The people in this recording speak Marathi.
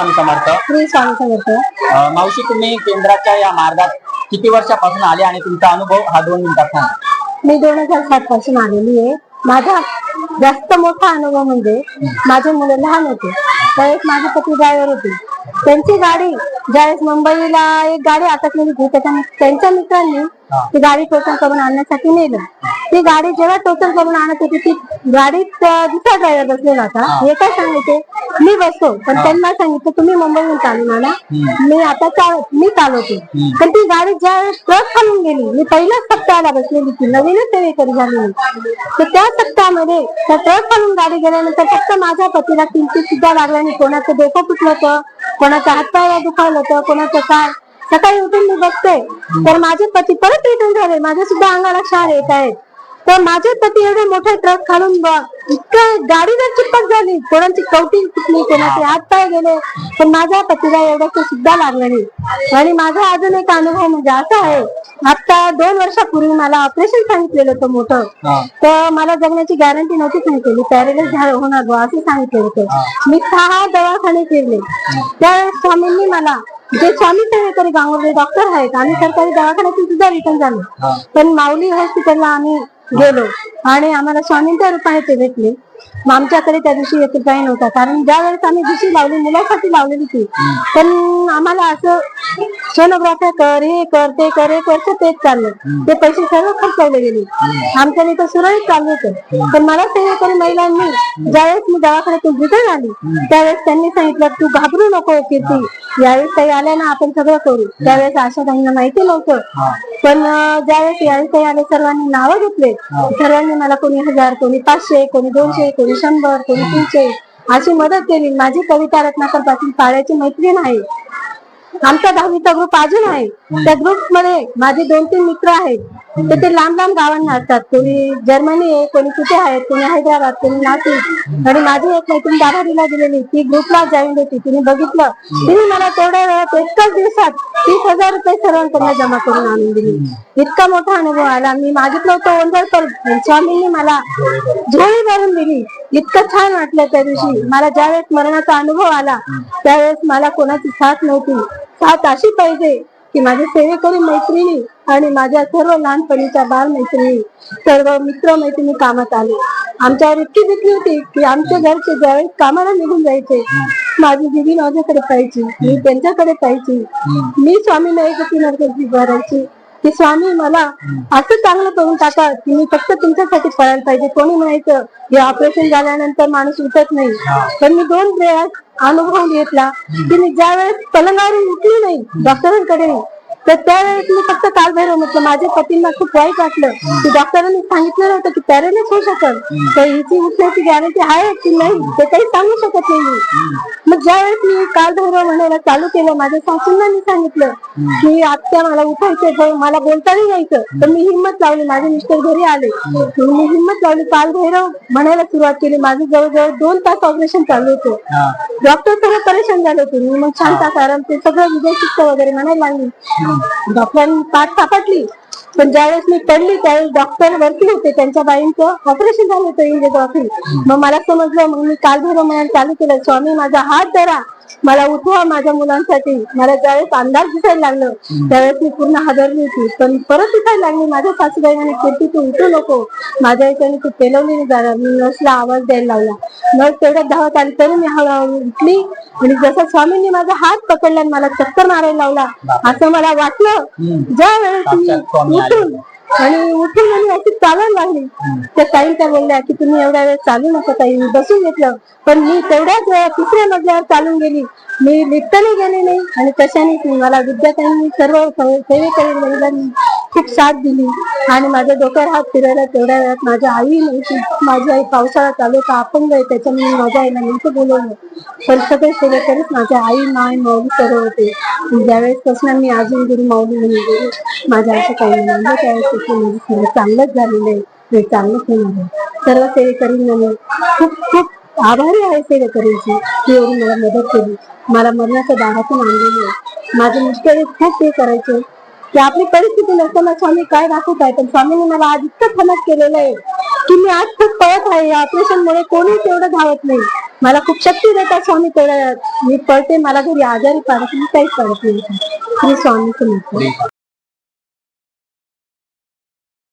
स्वामी समर्थ श्री स्वामी समर्थ अं, मावशी तुम्ही केंद्राच्या या मार्गात किती वर्षापासून आले आणि तुमचा अनुभव हा दोन मिनिटात सांगा. मी दोन हजार सात पासून आलेली आहे. माझा जास्त मोठा अनुभव म्हणजे माझे मुलं लहान होते. त्यावेळेस माझे पती ड्रायव्हर होते. त्यांची गाडी ज्यावेळेस मुंबईला एक गाडी अटकलेली होती त्याच्या त्यांच्या मित्रांनी ती गाडी टोचन करून आणण्यासाठी नेलं. ती गाडी जेव्हा टोचन करून आणत होती ती गाडीत अं, दुसरा ड्रायव्हर बसलेला होता. हे. काय सांगितले मी बसतो. पण त्यांना सांगितलं तुम्ही मुंबईहून चालून आणा मी आता चाल- मी चालवते. पण ती गाडी ज्यावेळेस ट्रक खालून गेली मी पहिल्याच टप्प्याला बसलेली ती नवीनच सेवेकरी झाली तर त्या टप्प्यामध्ये त्या ट्रक खालून गाडी गेल्यानंतर फक्त माझ्या पतीला किंचित सुद्धा लागला नाही कोणाचं डोकं फुटलं होतं कोणाचा हातपाय दुखावलं होतं कोणाचं काय. सकाळी उठून मी बघते तर माझे पती परत रिटर्न झाले. माझ्या सुद्धा अंगाला क्षार येत आहेत. तर माझे पती एवढे मोठे ट्रक खालून इतकं गाडी जर कोणाची कवटी फुटली कोणाचे हात पाय गेले पण माझ्या पतीला एवढं सुद्धा लागलं नाही. आणि माझा अजून एक अनुभव म्हणजे असा आहे आता दोन वर्षापूर्वी मला ऑपरेशन सांगितलेलं होतं मोठं. तर मला जगण्याची गॅरंटी नव्हती सांगितलेली पॅरेलाइज होणार बुवा असं सांगितलं होतं. मी सहा दवाखाने फिरले. त्यावेळेस स्वामींनी मला जे स्वामी सेवेकरी गावामध्ये डॉक्टर आहेत आम्ही सरकारी दवाखान्यातून सुद्धा रिटर्न झालो. पण माऊली हॉस्पिटलला आम्ही गेलो. आणि आम्हाला स्वामींच्या रूपाने ते भेटले. मग आमच्याकडे त्या दिवशी एक रुपया नव्हता कारण ज्या वेळेस आम्ही दुसरी लावली मुलासाठी लावलेली ती पण आम्हाला असं सोनोग्राफ्या कर हे कर ते कर एक वर्ष तेच चाललं. ते पैसे सर्व खर्चवले गेले. आमच्याने तर सुरळीत चालू होतं. पण मला सेवेकरी महिलांनी ज्यावेळेस मी दवाखान्यातून रिटर्न आली त्यावेळेस त्यांनी सांगितलं तू घाबरू नको कीर्ती. यावेळेस काही आल्या ना आपण सगळं करू. त्यावेळेस आशा ताईंना माहिती नव्हतं. पण ज्यावेळेस यावेळेस काही आले सर्वांनी नावं घेतले सर्वांनी मला कोणी हजार कोणी पाचशे कोणी दोनशे कोणी शंभर कोणी तीनशे अशी मदत केली. माझी कविता रत्नाकर पाटील पाळ्याची मैत्रीण आहे. आमचा दहावीचा ग्रुप अजून आहे. त्या ग्रुपमध्ये माझे दोन तीन मित्र आहेत. तर ते लांब लांब गावांना असतात. कोणी जर्मनी आहे कोणी कुठे आहेत कोणी हैदराबाद कोणी नाशिक. आणि माझी एक मैत्रीण दाभाडीला दिलेली ती ग्रुपला जॉईन होती. तिने बघितलं. तिने मला तेवढ्या वेळात एकाच दिवसात तीस हजार रुपये सर्वांकडून जमा करून आणून दिली. इतका मोठा अनुभव आला. मी मागितलं होतं ओंजळ स्वामींनी मला झोळी भरून दिली. इतकं छान वाटलं त्या दिवशी. मला ज्यावेळेस मरणाचा अनुभव आला त्यावेळेस मला कोणाची साथ नव्हती. साथ अशी पाहिजे की माझे सेवेकरी मैत्रिणी आणि माझ्या सर्व लहानपणीच्या बाल मैत्रिणी सर्व मित्र मैत्रिणी कामात आले. आमच्यावर इतकी भीती होती की आमच्या घरचे ज्यावेळेस कामाला निघून जायचे माझी दिदी माझ्याकडे पाहायची मी त्यांच्याकडे पाहायची. मी स्वामीला एक नरकची भरायची. की स्वामी मला असं चांगलं करून टाका की मी फक्त तुमच्यासाठी पळायला पाहिजे. कोणी म्हणायचं हे ऑपरेशन झाल्यानंतर माणूस उठत नाही. पण मी दोन वेळास अनुभव घेतला. की मी ज्या वेळेस पलंगावरून उठली नाही डॉक्टरांकडे तर त्यावेळेस मी फक्त काल भैरव म्हटलं माझ्या पतींना खूप वाईट वाटलं. की डॉक्टरांनी सांगितलं नव्हतं की पॅरेलाइज होऊ शकल. तर हिची उठण्याची गॅरंटी आहे की नाही ते काही सांगू शकत नाही. मग ज्यावेळेस मी काल भैरव म्हणायला चालू केलं माझ्या सासूंना मी सांगितलं की आत्या मला उठायचं मला बोलता नाही यायचं. तर मी हिंमत लावली माझे मिस्टर घरी आले. मी हिंमत लावली काल भैरव म्हणायला सुरुवात केली. माझं जवळजवळ दोन तास ऑपरेशन चालू होतं. डॉक्टर सगळं परेशान झाले होते. मी मग शांत कारण ते सगळं विजय वगैरे म्हणायला लागली. डॉक्टरांनी पाठ सापटली पण ज्यावेळेस मी पडली त्यावेळेस डॉक्टर वरती होते. त्यांच्या बाईंचं ऑपरेशन झालं होतं इंजिओग्राफी मग मला समजलं मग मी काल भरून म्हणायला चालू केलं. स्वामी माझा हात धरा. मला उठवा माझ्या मुलांसाठी. मला ज्यावेळेस अंदाज दिसायला लागलं त्यावेळेस मी पूर्ण हादरली होती. पण परत दिसायला लागली माझ्या सासूबाई म्हणे कीर्ती तू उठू नको. माझ्या याच्याने तू पेलवली जाणार मी नर्सला आवाज द्यायला लावला. नर्स तेवढ्यात धावत आली तरी मी हळूहळू उठली. आणि जसं स्वामींनी माझा हात पकडला आणि मला चक्कर मारायला लावला असं मला वाटलं. ज्या वेळेस मी. उठून आणि उठून आणि अशी चालायला लागली. त्या ताई त्या बोलल्या की तुम्ही एवढ्या वेळ चालू नका ताई बसून घेतलं. पण मी तेवढ्याच वेळा तिसऱ्या मजल्यावर चालून गेली. मी लिफ्टने गेले नाही आणि तशाने मला विद्यार्थ्यांनी सर्व सेवेकरी महिलांनी खूप साथ दिली. आणि माझ्या डोक्यावर हात फिरायला तेवढ्या वेळात माझ्या आई नव्हती. माझी आई पावसाळा चालू होता आपण आहे त्याच्यामुळे माझ्या आईला नव्हतं बोलवलं. पण सगळे सगळे करत माझ्या आई माय माऊली सर्व होते. ज्यावेळेसपासून मी अजून गुरु माऊली म्हणून गेली. माझ्या असं काही नाही. म्हणजे त्यावेळेस माझं म्हणजे सगळं चांगलंच झालेलं आहे. हे चांगलंच होणार आहे सर्व सेवेकरींना मी खूप खूप आभारी आहे सेवेकरींची ती एवढी मला मदत केली. मला मरणाच्या दारातून आणलेली आहे. माझे मिस्टर खूप हे करायचे. की आपली परिस्थिती नसताना स्वामी काय दाखवत आहे पण स्वामींनी मला आज इतकं फलक केलेलं आहे. की मी आज खूप पळत आहे. या ऑपरेशन मुळे कोणीच एवढं धावत नाही. मला खूप शक्ती देतात स्वामी तेवढ्या मी पळते. मला घरी आजारी पाडत मी काहीच पडत नाही. मी स्वामीचं म्हणतो